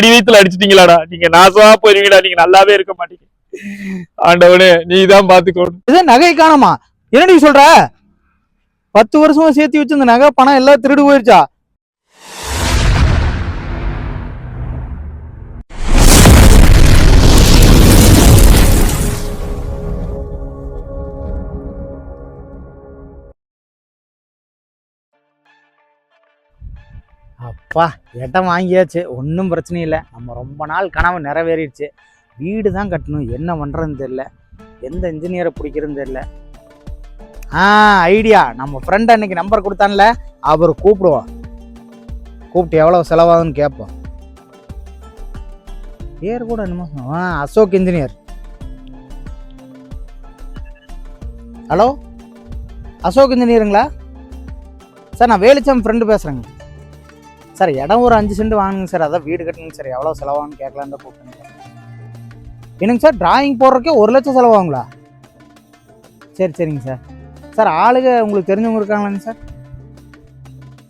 அடி வயிற்றுல அடிச்சிட்டீங்களாடா? நீங்க நாசமா போயிருவீங்கடா. நீங்க நல்லாவே இருக்க மாட்டீங்க. ஆண்டவனே நீ தான் பாத்துக்கணும். இது நகை காணமா? என்னடி சொல்ற? பத்து வருஷமா சேர்த்து வச்சிருந்த நகை பணம் எல்லாம் திருடு போயிருச்சா? அப்பா இடம் வாங்கியாச்சு. ஒன்றும் பிரச்சனை இல்லை. நம்ம ரொம்ப நாள் கனவு நிறைவேறிடுச்சு. வீடு தான் கட்டணும். என்ன பண்ணுறதுன்னு தெரில எந்த இன்ஜினியரை பிடிக்கிறதுன்னு தெரியல. ஆ ஐடியா நம்ம ஃப்ரெண்ட் அன்னைக்கு நம்பர் கொடுத்தான்ல. அவர் கூப்பிடுவோம் கூப்பிட்டு எவ்வளோ செலவாகுதுன்னு கேட்போம் பேர் கூட என்னமோ ஆ அசோக் இன்ஜினியர் ஹலோ அசோக் இன்ஜினியருங்களா சார் நான் வேலுச்சாமி ஃப்ரெண்டு பேசுகிறேங்க சார் இடம் ஒரு அஞ்சு சென்ட் வாங்குங்க சார். அதான் வீடு கட்டணுங்க சார். எவ்வளோ செலவாகும்னு கேட்கலான்னு தான் கூப்பிட்டேங்க சார். என்னங்க சார் டிராயிங் போடுறக்கே ஒரு லட்சம் செலவாகுங்களா? சரி சரிங்க சார். சார் ஆளுங்க உங்களுக்கு தெரிஞ்சவங்க இருக்காங்களாங்க சார்?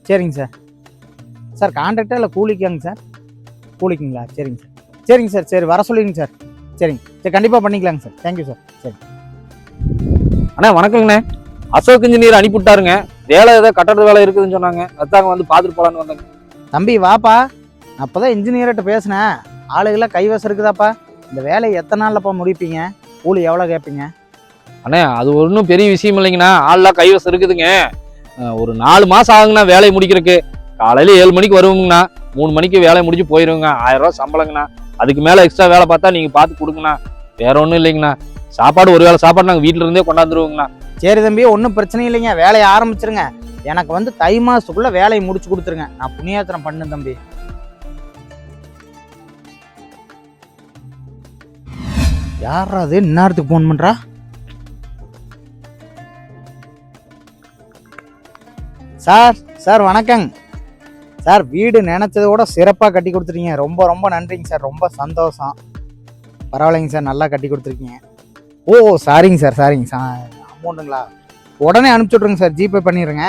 சரிங்க சார். சார் கான்ட்ராக்டா இல்லை கூலிக்காங்க சார்? கூலிக்குங்களா? சரிங்க சார். சரிங்க சார் சரி வர சொல்லிடுங்க சார். சரிங்க. சரி கண்டிப்பாக பண்ணிக்கலாங்க சார். Thank you sir. சரி. அண்ணா வணக்கங்கண்ணே. அசோக் இன்ஜினியர் அனுப்பிவிட்டாருங்க. வேலை ஏதோ கட்டட வேலை இருக்குதுன்னு சொன்னாங்க. அதாங்க வந்து பார்த்துட்டு போகலான்னு வந்தாங்க. தம்பி வாப்பா. அப்போ தான் இன்ஜினியர்கிட்ட பேசினேன். ஆளுகளாம் கைவசம் இருக்குதாப்பா. இந்த வேலையை எத்தனை நாள்லப்பா முடிப்பீங்க? கூலி எவ்வளோ கேட்பீங்க? அண்ணே அது ஒன்றும் பெரிய விஷயம் இல்லைங்கண்ணா. ஆள்லாம் கைவசம் இருக்குதுங்க. ஒரு நாலு மாசம் ஆகுங்கண்ணா வேலையை முடிக்கிறதுக்கு. காலையில ஏழு மணிக்கு வருவோங்கண்ணா. மூணு மணிக்கு வேலையை முடிச்சு போயிருவோங்க. ஆயிரம் ரூபா சம்பளங்கண்ணா. அதுக்கு மேல எக்ஸ்ட்ரா வேலை பார்த்தா நீங்க பார்த்து கொடுங்கண்ணா. வேற ஒன்றும் இல்லைங்கண்ணா. சாப்பாடு ஒரு வேளை சாப்பாடு நாங்கள் வீட்டில இருந்தே கொண்டாந்துருவோங்கண்ணா. சரி தம்பி ஒன்றும் பிரச்சனை இல்லைங்க. வேலையை ஆரம்பிச்சிருங்க. எனக்கு வந்து தை மாதத்துக்குள்ளே வேலையை முடிச்சு கொடுத்துருங்க. நான் புண்ணியாத்திரம் பண்ணு தம்பி. யாரா அது? இந்நேரத்துக்கு ஃபோன் பண்ணுறா சார் சார் வணக்கங்க. சார் வீடு நினச்சதை விட சிறப்பாக கட்டி கொடுத்துருக்கீங்க ரொம்ப ரொம்ப நன்றிங்க சார். ரொம்ப சந்தோஷம். பரவாயில்லைங்க சார். நல்லா கட்டி கொடுத்துருக்கீங்க. ஓ சாரிங்க சார் சாரிங்க. சார் அமௌண்ட்டுங்களா உடனே அனுப்பிச்சி விட்ருங்க சார். ஜிபே பண்ணிடுங்க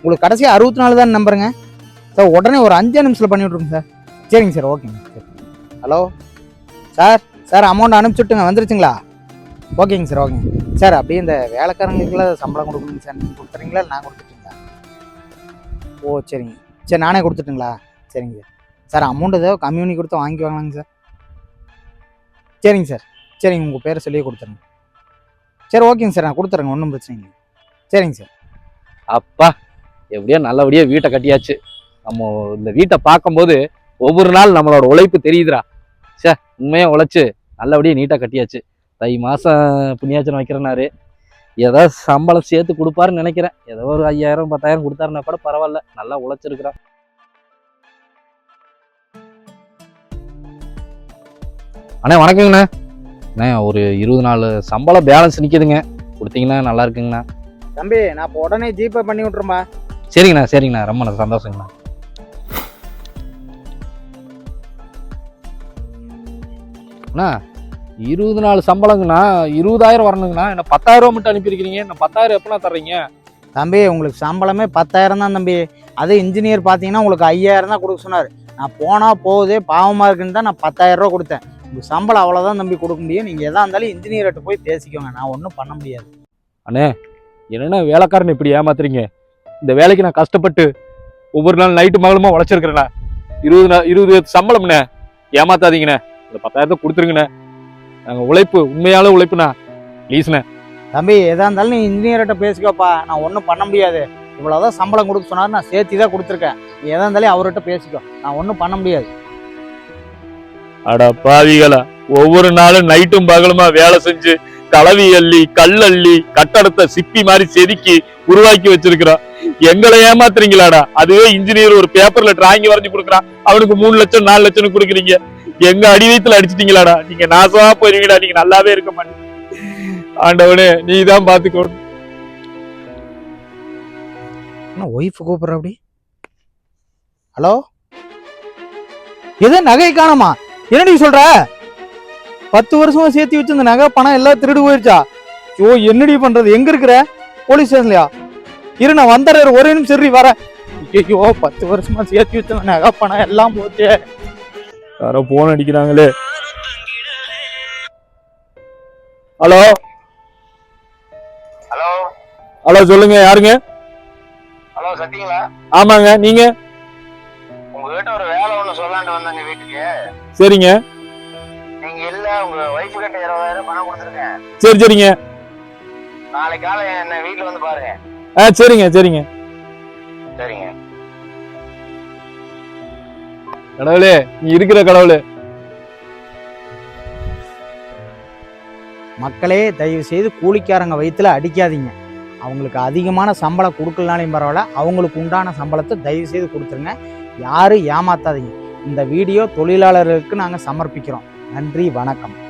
உங்களுக்கு கடைசியாக அறுபத்தி நாலு தான் நம்பருங்க. சார் உடனே ஒரு அஞ்சு நிமிஷத்தில் பண்ணிவிட்ருங்க சார். சரிங்க சார் ஓகேங்க சரி. ஹலோ சார் சார் அமௌண்ட் அனுப்பிச்சி விட்டுங்க வந்துருச்சுங்களா? ஓகேங்க சார் ஓகேங்க சார் அப்படியே இந்த வேலைக்காரங்களுக்குலாம் சம்பளம் கொடுக்கணுங்க சார். நீங்கள் கொடுத்துறீங்களா நான் கொடுத்துட்டுங்களா? ஓ சரிங்க. சரி நானே கொடுத்துட்டுங்களா? சரிங்க சார். சார் அமௌண்ட் ஏதோ கம்மி பண்ணி கொடுத்து வாங்கலாங்க சார். சரிங்க சார். சரிங்க உங்கள் பேரை சொல்லியே கொடுத்துருங்க. சரி ஓகேங்க சார். நான் கொடுத்துறேங்க. ஒன்றும் பிரச்சனை இல்லை சரிங்க சார். அப்பா எப்படியோ நல்லபடியாக வீட்டை கட்டியாச்சு. நம்ம இந்த வீட்டை பார்க்கும்போது ஒவ்வொரு நாள் நம்மளோட உழைப்பு தெரியுதுடா. சே உண்மையாக உழைச்சி நல்லபடியாக நீட்டாக கட்டியாச்சு. தை மாதம் புண்ணியாச்சனம் வைக்கிறனாரு ஏதோ சம்பளம் சேர்த்து கொடுப்பாருன்னு நினைக்கிறேன். ஏதோ ஒரு ஐயாயிரம் பத்தாயிரம் கொடுத்தாருன்னா கூட பரவாயில்ல. நல்லா உழைச்சிருக்கிறான். அண்ணே வணக்கங்கண்ணே. அண்ணே ஒரு இருபது நாள் சம்பளம் பேலன்ஸ் நிற்கிதுங்க கொடுத்தீங்கன்னா நல்லா இருக்குங்கண்ணா. தம்பி நான் இப்போ உடனே ஜிபே பண்ணி விட்றேன்பா சரிங்கண்ணா சரிங்கண்ணா. ரொம்ப சந்தோஷங்கண்ணா. அண்ணா இருபது நாள் சம்பளங்கண்ணா. இருபதாயிரம் வரணுங்கண்ணா. என்ன பத்தாயிரம் மட்டும் அனுப்பியிருக்கிறீங்க. என்ன பத்தாயிரம் எப்பண்ணா தர்றீங்க? தம்பி உங்களுக்கு சம்பளமே பத்தாயிரம் தான் தம்பி. அது இன்ஜினியர் பார்த்தீங்கன்னா உங்களுக்கு ஐயாயிரம் தான் கொடுக்க சொன்னார். நான் போனால் போகுதே பாவமாக இருக்குன்னு தான் நான் பத்தாயிரம் ரூபா கொடுத்தேன். உங்களுக்கு சம்பளம் அவ்வளோதான் தம்பி கொடுக்க முடியும். நீங்கள் எதா இருந்தாலும் இன்ஜினியர்கிட்ட போய் பேசிக்கோங்க. நான் ஒன்றும் பண்ண முடியாது. என்னண்ணா வேலைக்காரன் இப்படி ஏமாத்துறீங்க? இந்த வேலைக்கு நான் கஷ்டப்பட்டு ஒவ்வொரு நாள் நைட்டு மகளுமா உழைச்சிருக்கிறேண்ணா. இருபது நாள் இருபது சம்பளம்ண்ணே. ஏமாத்தாதீங்கண்ணே. இந்த பத்தாயிரத்தை கொடுத்துருங்கண்ணே. நாங்கள் உழைப்பு உண்மையான உழைப்புண்ணா. ப்ளீஸ்ண்ணே தம்பி எதா இருந்தாலும் நீ இன்ஜினியர்கிட்ட பேசிக்கோப்பா. நான் ஒன்றும் பண்ண முடியாது. இவ்வளோதான் சம்பளம் கொடுக்க சொன்னார் நான் சேர்த்து தான் கொடுத்துருக்கேன். நீ எதா இருந்தாலும் அவர்கிட்ட பேசிக்கோ. நான் ஒன்றும் பண்ண முடியாது. அட பாவிகளா ஒவ்வொரு நாளும் நைட்டும் பகலுமா வேலை செஞ்சு கலவி அள்ளி கல் அள்ளி கட்டடத்தை சிப்பி மாதிரி செதுக்கி உருவாக்கி வச்சிருக்கிறான் எங்களை ஏமாத்துறீங்களாடா? அதுவே இன்ஜினியர் ஒரு பேப்பர்ல டிராயிங் வரைஞ்சு கொடுக்குறான் அவனுக்கு மூணு லட்சம் நாலு லட்சம் கொடுக்குறீங்க. எங்க அடிவயத்துல அடிச்சிட்டீங்களாடா? நீங்க நாசமா போயிருவீங்கடா. நீங்க நல்லாவே இருக்க மாட்டீங்க. ஆண்டவனே நீ தான் பாத்துக்கோ ஒய்ஃப் கூப்பிடுற அப்படி? ஹலோ எது நகை காணமா? என்னடி சொல்ற? பத்து வருஷமா சேர்த்து வச்சிருந்த நகை பணம் எல்லாம் திருடு போயிருச்சா? ஐயோ என்னடி பண்றது? எங்க இருக்கிற? போலீஸ் ஸ்டேஷன்லயா? இரு நான் வந்துடுறேன். ஒரே நிமிஷம் சரி வரேன். ஐயோ பத்து வருஷமா சேர்த்து வச்சிருந்த நகை பணம் எல்லாம் போச்சு. யாரோ போன் அடிக்கிறாங்களே. ஹலோ? ஹலோ? ஹலோ சொல்லுங்க யாருங்க? ஹலோ சத்தியங்களா ஆமாங்க நீங்க? உங்ககிட்ட ஒரு வேலை ஒண்ணு சொல்லலான்ட்டு வந்தாங்க வீட்டுக்கு. சரிங்க. இல்ல உங்க ஒய்ஃபு கிட்ட இருபதாயிரம் பணம் கொடுத்துருக்கேன். சரி சரிங்க. நாளைக்கு காலை என்ன வீட்டுல வந்து பாருங்க ஆ சரிங்க சரிங்க. சரிங்க. கடவுளே நீ இருக்கிற கடவுளே. மக்களே தயவு செய்து கூலிக்காரங்க வயிற்றுல அடிக்காதீங்க. அவங்களுக்கு அதிகமான சம்பளம் கொடுக்கலனாலையும் பரவாயில்ல அவங்களுக்கு உண்டான சம்பளத்தை தயவு செய்து கொடுத்துருங்க. யாரும் ஏமாத்தாதீங்க. இந்த வீடியோ தொழிலாளர்களுக்கு நாங்கள் சமர்ப்பிக்கிறோம். நன்றி வணக்கம்.